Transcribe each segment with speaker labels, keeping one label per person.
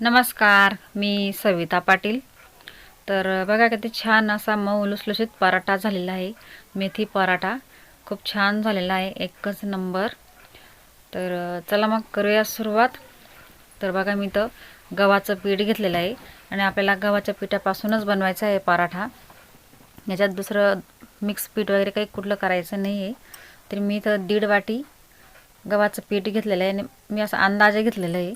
Speaker 1: नमस्कार मी सविता पाटील. तर बघा किती छान असा मऊ लुसलुशीत पराठा झालेला आहे. मेथी पराठा खूप छान झालेला आहे एकच नंबर. तर चला मग करूया सुरुवात. तर बघा मी तर गव्हाचं पीठ घेतलेलं आहे आणि आपल्याला गव्हाच्या पिठापासूनच बनवायचं आहे पराठा. याच्यात दुसरं मिक्स पीठ वगैरे काही कुठलं करायचं नाही आहे तर मी तर दीड वाटी गव्हाचं पीठ घेतलेलं आहे आणि मी असं अंदाजे घेतलेलं आहे.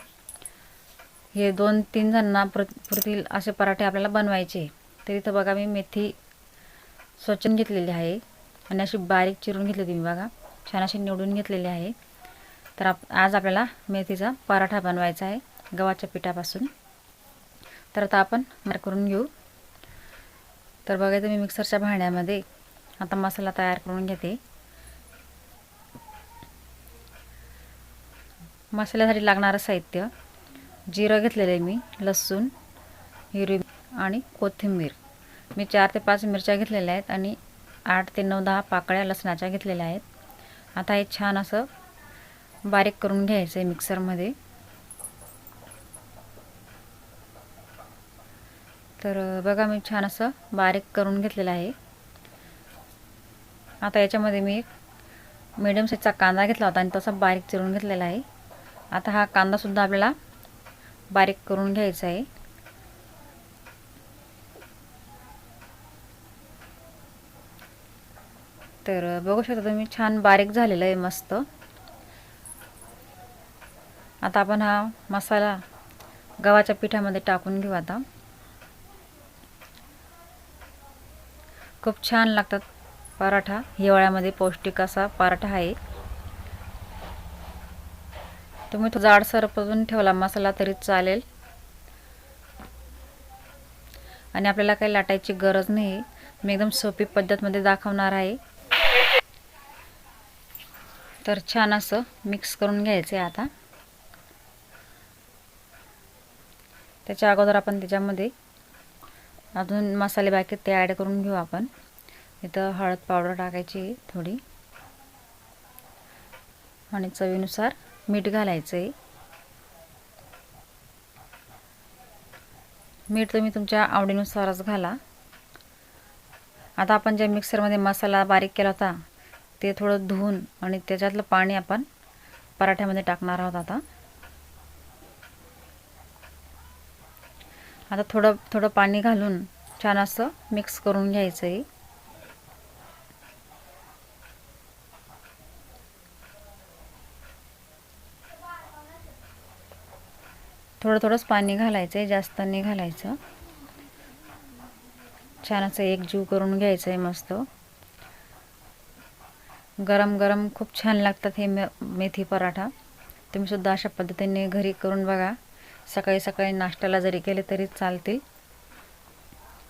Speaker 1: हे दोन तीन जणांना पुर पुरतील असे पराठे आपल्याला बनवायचे. तर इथं बघा मी मेथी स्वच्छन घेतलेली आहे आणि अशी बारीक चिरून घेतली मी बघा. छान अशी निवडून घेतलेली आहे. तर आप आज आपल्याला मेथीचा पराठा बनवायचा आहे गव्हाच्या पिठापासून. तर आता आपण करून घेऊ. तर बघायचं मी मिक्सरच्या भांड्यामध्ये आता मसाला तयार करून घेते. मसाल्यासाठी लागणारं साहित्य जिरं घेतलेलं आहे मी लसूण हिरवी आणि कोथिंबीर. मी चार ते पाच मिरच्या घेतलेल्या आहेत आणि आठ ते नऊ दहा पाकळ्या लसणाच्या घेतलेल्या आहेत. आता हे छान असं बारीक करून घ्यायचं आहे मिक्सरमध्ये. तर बघा मी छान असं बारीक करून घेतलेलं आहे. आता याच्यामध्ये मी मीडियम साईजचा कांदा घेतला होता आणि तसा बारीक चिरून घेतलेला आहे. आता हा कांदासुद्धा आपल्याला बारीक करून घ्यायचं आहे. तर बघू शकता तुम्ही छान बारीक झालेलं आहे मस्त. आता आपण हा मसाला गव्हाच्या पिठामध्ये टाकून घेऊ आता. खूप छान लागतात पराठा. हिवाळ्यामध्ये पौष्टिक असा पराठा आहे. तुम्ही तो जाडसर पजून ठेवला मसाला तरी चालेल. आणि आपल्याला काही लाटायची गरज नाही. मी एकदम सोपी पद्धतमध्ये दाखवणार आहे. तर छान असं मिक्स करून घ्यायचं आहे आता. त्याच्या अगोदर आपण त्याच्यामध्ये अजून मसाले बाकी ते ॲड करून घेऊ आपण. इथं हळद पावडर टाकायची थोडी. आणि चवीनुसार मीठ घालायचं आहे मीठ तुम्ही तुमच्या आवडीनुसारच घाला. आता आपण ज्या मिक्सरमध्ये मसाला बारीक केला होता ते थोडं धुवून आणि त्याच्यातलं पाणी आपण पराठ्यामध्ये टाकणार आहोत आता. आता थोडं थोडं पाणी घालून छान असं मिक्स करून घ्यायचं आहे थोडं थोडंच पाणी घालायचं आहे जास्त नाही घालायचं. छान असं एक जीव करून घ्यायचं आहे मस्त. गरम गरम खूप छान लागतात हे मे मेथी पराठा. तुम्हीसुद्धा अशा पद्धतीने घरी करून बघा. सकाळी सकाळी नाश्त्याला जरी केले तरी चालतील.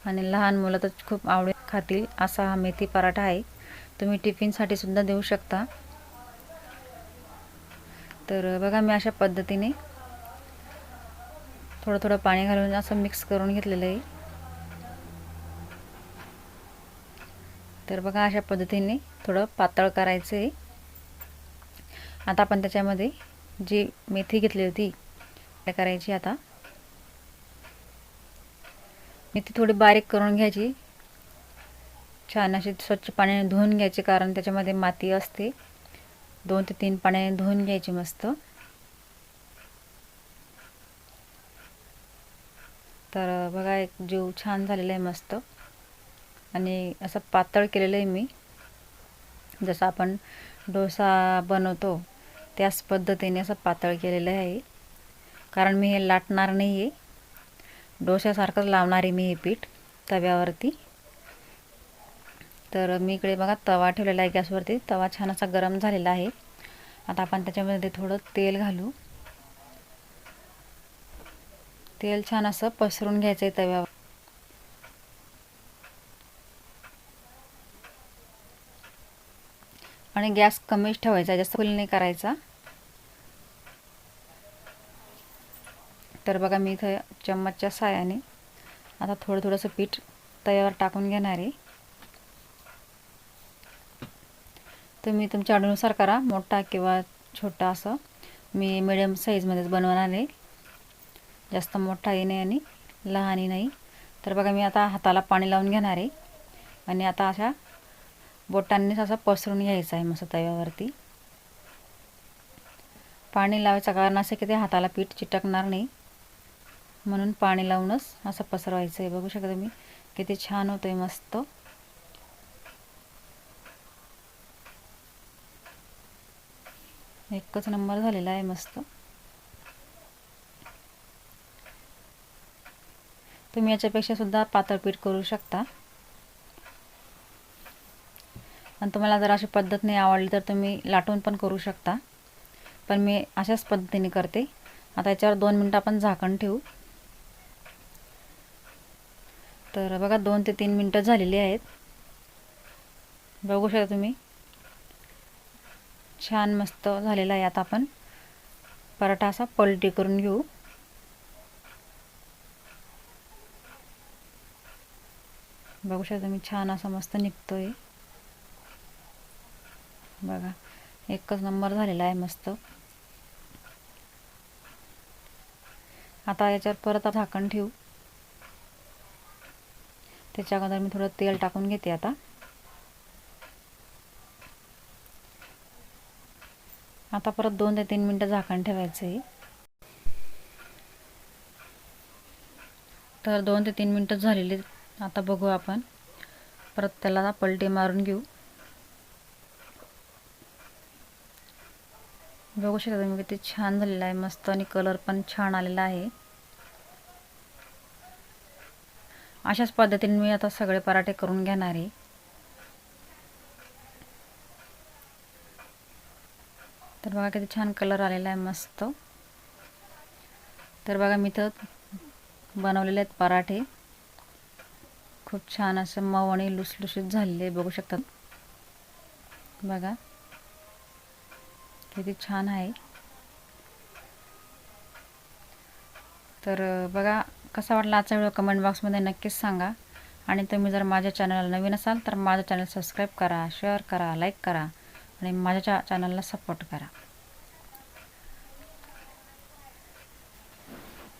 Speaker 1: आणि लहान मुलं तर खूप आवडे खातील. असा हा मेथी पराठा आहे. तुम्ही टिफिनसाठी सुद्धा देऊ शकता. तर बघा मी अशा पद्धतीने थोडं थोडं पाणी घालून असं मिक्स करून घेतलेलं आहे. तर बघा अशा पद्धतीने थोडं पातळ करायचं आहे. आता आपण त्याच्यामध्ये जी मेथी घेतली होती काय करायची आता. मेथी थोडी बारीक करून घ्यायची. छान अशी स्वच्छ पाण्याने धुवून घ्यायची कारण त्याच्यामध्ये माती असते. दोन ते तीन पाण्याने धुवून घ्यायची मस्त. तर बघा एक जीव छान झालेला आहे मस्त. आणि असं पातळ केलेलं आहे मी. जसं आपण डोसा बनवतो त्याच पद्धतीने असं पातळ केलेलं आहे. कारण मी हे लाटणार नाही आहे डोश्यासारखंच लावणार आहे मी हे पीठ तव्यावरती. तर मी इकडे बघा तवा ठेवलेला आहे गॅसवरती. तवा छान असा गरम झालेला आहे. आता आपण त्याच्यामध्ये थोडं तेल घालू. तेल छान असं पसरून घ्यायचं आहे तव्यावर. आणि गॅस कमीच ठेवायचा जास्त फुल नाही करायचा. तर बघा मी इथं चम्मचच्या साह्याने आता थोडं थोडंसं पीठ तव्यावर टाकून घेणार आहे. तुम्ही तुमच्या आवडीनुसार करा मोठा किंवा छोटा असं. मी मिडियम साईजमध्येच बनवणार आहे. जास्त मोठाही नाही आणि लहानही नाही. तर बघा मी आता हाताला पाणी लावून घेणार आहे. आणि आता अशा बोटांनीच असं पसरून घ्यायचं आहे मस्त तव्यावरती. पाणी लावायचं कारण असं की ते हाताला पीठ चिटकणार नाही. म्हणून पाणी लावूनच असं पसरवायचं आहे. बघू शकता तुम्ही किती छान होतं आहे मस्त. एकच नंबर झालेला आहे मस्त. तुम्ही याच्यापेक्षा सुद्धा पातळ पीठ करू शकता. आणि तुम्हाला जर अशी पद्धत नाही आवडली तर तुम्ही लाटून पण करू शकता. पण मी अशाच पद्धतीने करते. आता याच्यावर दोन मिनटं आपण झाकण ठेवू. तर बघा दोन ते तीन मिनटं झालेली आहेत. बघू शकता तुम्ही. छान मस्त झालेला आहे आता आपण. पराठा असा पलटी करून घेऊ. बघू शकता मी छान असा मस्त निघतोय. बघा एकच नंबर झालेला आहे मस्त. आता याच्यावर परत झाकण ठेवू. त्याच्या अगोदर मी थोडं तेल टाकून घेते आता. आता परत दोन ते तीन मिनटं झाकण ठेवायचं आहे. तर दोन ते तीन मिनटं झालेली आता बघू आपण. परत त्याला पलटी मारून घेऊ. बघू शकता तुम्ही किती छान झालेला आहे. मस्त आणि कलर पण छान आलेला आहे. अशाच पद्धतीने मी आता सगळे पराठे करून घेणार आहे. तर बघा किती छान कलर आलेला आहे मस्त. तर बघा मी तर बनवलेले आहेत पराठे. खूप छान असं मऊ आणि लुसलुशीत झालेले बघू शकतात. बघा. किती छान आहे. तर बघा कसा वाटला आजचा व्हिडिओ कमेंट बॉक्समध्ये नक्कीच सांगा. आणि तुम्ही जर माझ्या चॅनलला नवीन असाल तर माझं चॅनल सबस्क्राईब करा शेअर करा लाईक करा आणि माझ्या चॅनलला सपोर्ट करा.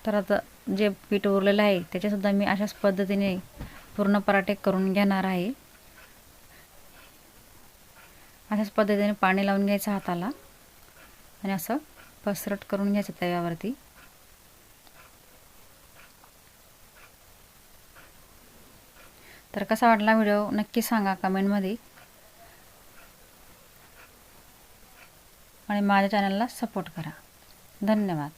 Speaker 1: तर आता जे पीठ उरलेलं आहे त्याच्यासुद्धा मी अशाच पद्धतीने पूर्ण पराठे करून घेणार आहे. अशाच पद्धतीने पाणी लावून घ्यायचं हाताला. आणि असं पसरट करून घ्यायचं तव्यावरती. तर कसा वाटला व्हिडिओ नक्की सांगा कमेंटमध्ये. आणि माझ्या चॅनलला सपोर्ट करा. धन्यवाद.